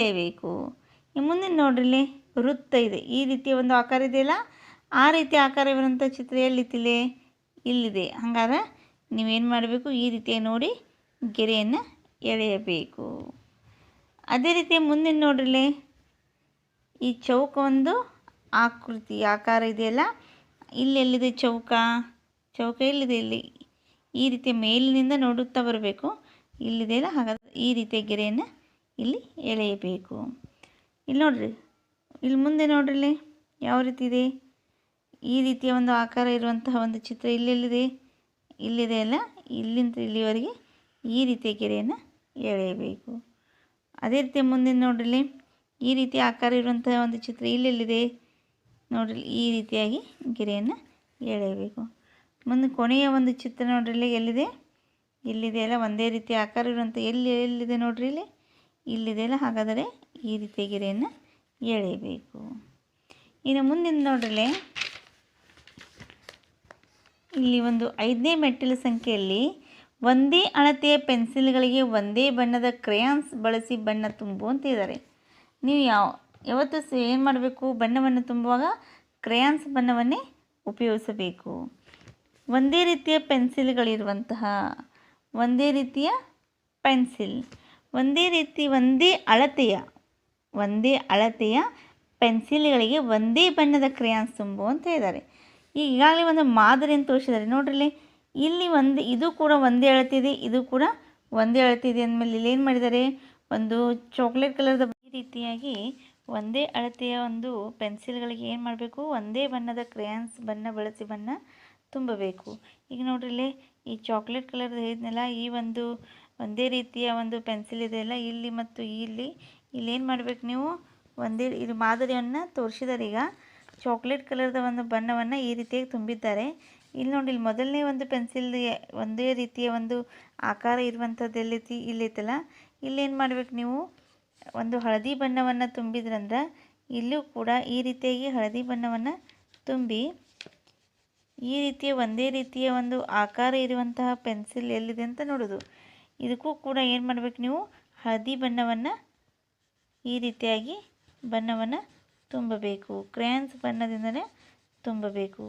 ಈ ಮುಂದಿನ ನೋಡ್ರಿಲಿ ವೃತ್ತ ಇದೆ. ಈ ರೀತಿಯ ಒಂದು ಆಕಾರ ಇದೆಯಲ್ಲ? ಆ ರೀತಿ ಆಕಾರವಿರುವಂಥ ಚಿತ್ರ ಎಲ್ಲಿತ್ತಿಲೆ ಇಲ್ಲಿದೆ. ಹಾಗಾದ್ರೆ ನೀವೇನು ಮಾಡಬೇಕು? ಈ ರೀತಿಯ ನೋಡಿ ಗೆರೆಯನ್ನು ಎಳೆಯಬೇಕು. ಅದೇ ರೀತಿ ಮುಂದಿನ ನೋಡ್ರಿಲಿ ಈ ಚೌಕ ಒಂದು ಆಕೃತಿ, ಆಕಾರ ಇದೆಯಲ್ಲ? ಇಲ್ಲಿ ಎಲ್ಲಿದೆ ಚೌಕ? ಚೌಕ ಎಲ್ಲಿದೆ ಇಲ್ಲಿ? ಈ ರೀತಿ ಮೇಲಿನಿಂದ ನೋಡುತ್ತಾ ಬರಬೇಕು. ಇಲ್ಲಿದೆಯಲ್ಲ? ಹಾಗಾದ್ರೆ ಈ ರೀತಿಯ ಗೆರೆಯನ್ನು ಇಲ್ಲಿ ಎಳೆಯಬೇಕು. ಇಲ್ಲಿ ನೋಡಿರಿ, ಇಲ್ಲಿ ಮುಂದೆ ನೋಡ್ರಿ ಯಾವ ರೀತಿ ಇದೆ? ಈ ರೀತಿಯ ಒಂದು ಆಕಾರ ಇರುವಂತಹ ಒಂದು ಚಿತ್ರ ಇಲ್ಲೆಲ್ಲಿದೆ ಇಲ್ಲಿದೆ ಅಲ್ಲ, ಇಲ್ಲಿಂದ ಇಲ್ಲಿವರೆಗೆ ಈ ರೀತಿಯ ಗೆರೆಯನ್ನು ಎಳೆಯಬೇಕು. ಅದೇ ರೀತಿ ಮುಂದಿನ ನೋಡ್ರಿ ಈ ರೀತಿ ಆಕಾರ ಇರುವಂತಹ ಒಂದು ಚಿತ್ರ ಇಲ್ಲೆಲ್ಲಿದೆ ನೋಡ್ರಿ, ಈ ರೀತಿಯಾಗಿ ಗೆರೆಯನ್ನು ಎಳೆಯಬೇಕು. ಮುಂದೆ ಕೊನೆಯ ಒಂದು ಚಿತ್ರ ನೋಡ್ರಿ ಎಲ್ಲಿದೆ? ಇಲ್ಲಿದೆ ಅಲ್ಲ, ಒಂದೇ ರೀತಿ ಆಕಾರ ಇರುವಂಥ ಎಲ್ಲಿ ಎಲ್ಲಿದೆ ನೋಡ್ರಿ ಇಲ್ಲಿ? ಇಲ್ಲಿದೆ ಅಲ್ಲ ಹಾಗಾದರೆ ಈ ರೀತಿಯ ಗೆರೆಯನ್ನು ಎಳೆಯಬೇಕು. ಇನ್ನು ಮುಂದಿನ ನೋಡ್ರಿ ಇಲ್ಲಿ ಒಂದು ಐದನೇ ಮೆಟ್ಟಿಲು ಸಂಖ್ಯೆಯಲ್ಲಿ ಒಂದೇ ಅಳತೆಯ ಪೆನ್ಸಿಲ್ಗಳಿಗೆ ಒಂದೇ ಬಣ್ಣದ ಕ್ರಯಾನ್ಸ್ ಬಳಸಿ ಬಣ್ಣ ತುಂಬು ಅಂತ ಇದ್ದಾರೆ. ನೀವು ಯಾವ, ಯಾವತ್ತೂ ಏನು ಮಾಡಬೇಕು? ಬಣ್ಣವನ್ನು ತುಂಬುವಾಗ ಕ್ರಯಾನ್ಸ್ ಬಣ್ಣವನ್ನೇ ಉಪಯೋಗಿಸಬೇಕು. ಒಂದೇ ರೀತಿಯ ಪೆನ್ಸಿಲ್ಗಳಿರುವಂತಹ, ಒಂದೇ ರೀತಿಯ ಪೆನ್ಸಿಲ್. ಒಂದೇ ರೀತಿ ಒಂದೇ ಅಳತೆಯ ಒಂದೇ ಅಳತೆಯ ಪೆನ್ಸಿಲ್ಗಳಿಗೆ ಒಂದೇ ಬಣ್ಣದ ಕ್ರೇಯಾನ್ಸ್ ತುಂಬು ಅಂತ ಹೇಳಿದ್ದಾರೆ. ಈಗ ಈಗಾಗಲೇ ಒಂದು ಮಾದರಿಯನ್ನು ತೋರಿಸಿದ್ದಾರೆ. ನೋಡ್ರಿ ಇಲ್ಲಿ ಒಂದು, ಇದು ಕೂಡ ಒಂದೇ ಅಳತಿದೆ ಇದು ಕೂಡ ಒಂದೇ ಅಳತಿದೆ ಅಂದಮೇಲೆ ಇಲ್ಲಿ ಏನು ಮಾಡಿದ್ದಾರೆ? ಒಂದು ಚಾಕ್ಲೇಟ್ ಕಲರ್ದ ಈ ರೀತಿಯಾಗಿ ಒಂದೇ ಅಳತೆಯ ಒಂದು ಪೆನ್ಸಿಲ್ಗಳಿಗೆ ಏನು ಮಾಡಬೇಕು? ಒಂದೇ ಬಣ್ಣದ ಕ್ರೇಯಾನ್ಸ್ ಬಣ್ಣ, ಬಳಸಿ ಬಣ್ಣ ತುಂಬಬೇಕು. ಈಗ ನೋಡ್ರಿ ಈ ಚಾಕ್ಲೇಟ್ ಕಲರ್ದು ಹೇಳಿದ್ನಲ್ಲ, ಈ ಒಂದು ಒಂದೇ ರೀತಿಯ ಒಂದು ಪೆನ್ಸಿಲ್ ಇದೆಯಲ್ಲ ಇಲ್ಲಿ ಮತ್ತು ಇಲ್ಲಿ. ಇಲ್ಲಿ ಏನು ಮಾಡ್ಬೇಕು ನೀವು? ಒಂದೇ ಇದು ಮಾದರಿಯನ್ನು ತೋರಿಸಿದ್ದಾರೆ ಈಗ. ಚಾಕ್ಲೇಟ್ ಕಲರ್ದ ಒಂದು ಬಣ್ಣವನ್ನು ಈ ರೀತಿಯಾಗಿ ತುಂಬಿದ್ದಾರೆ. ಇಲ್ಲಿ ನೋಡಿ, ಇಲ್ಲಿ ಮೊದಲನೇ ಒಂದು ಪೆನ್ಸಿಲ್ ಒಂದೇ ರೀತಿಯ ಒಂದು ಆಕಾರ ಇರುವಂಥದ್ದು ಎಲ್ಲೈತಿ, ಇಲ್ಲೈತಲ್ಲ. ಇಲ್ಲೇನು ಮಾಡ್ಬೇಕು ನೀವು? ಒಂದು ಹಳದಿ ಬಣ್ಣವನ್ನು ತುಂಬಿದ್ರಂದ್ರೆ ಇಲ್ಲೂ ಕೂಡ ಈ ರೀತಿಯಾಗಿ ಹಳದಿ ಬಣ್ಣವನ್ನು ತುಂಬಿ ಈ ರೀತಿಯ ಒಂದೇ ರೀತಿಯ ಒಂದು ಆಕಾರ ಇರುವಂತಹ ಪೆನ್ಸಿಲ್ ಎಲ್ಲಿದೆ ಅಂತ ನೋಡೋದು. ಇದಕ್ಕೂ ಕೂಡ ಏನು ಮಾಡಬೇಕು ನೀವು? ಹಳದಿ ಬಣ್ಣವನ್ನು ಈ ರೀತಿಯಾಗಿ ಬಣ್ಣವನ್ನು ತುಂಬಬೇಕು. ಕ್ರ್ಯಾನ್ಸ್ ಬಣ್ಣದಿಂದಲೇ ತುಂಬಬೇಕು.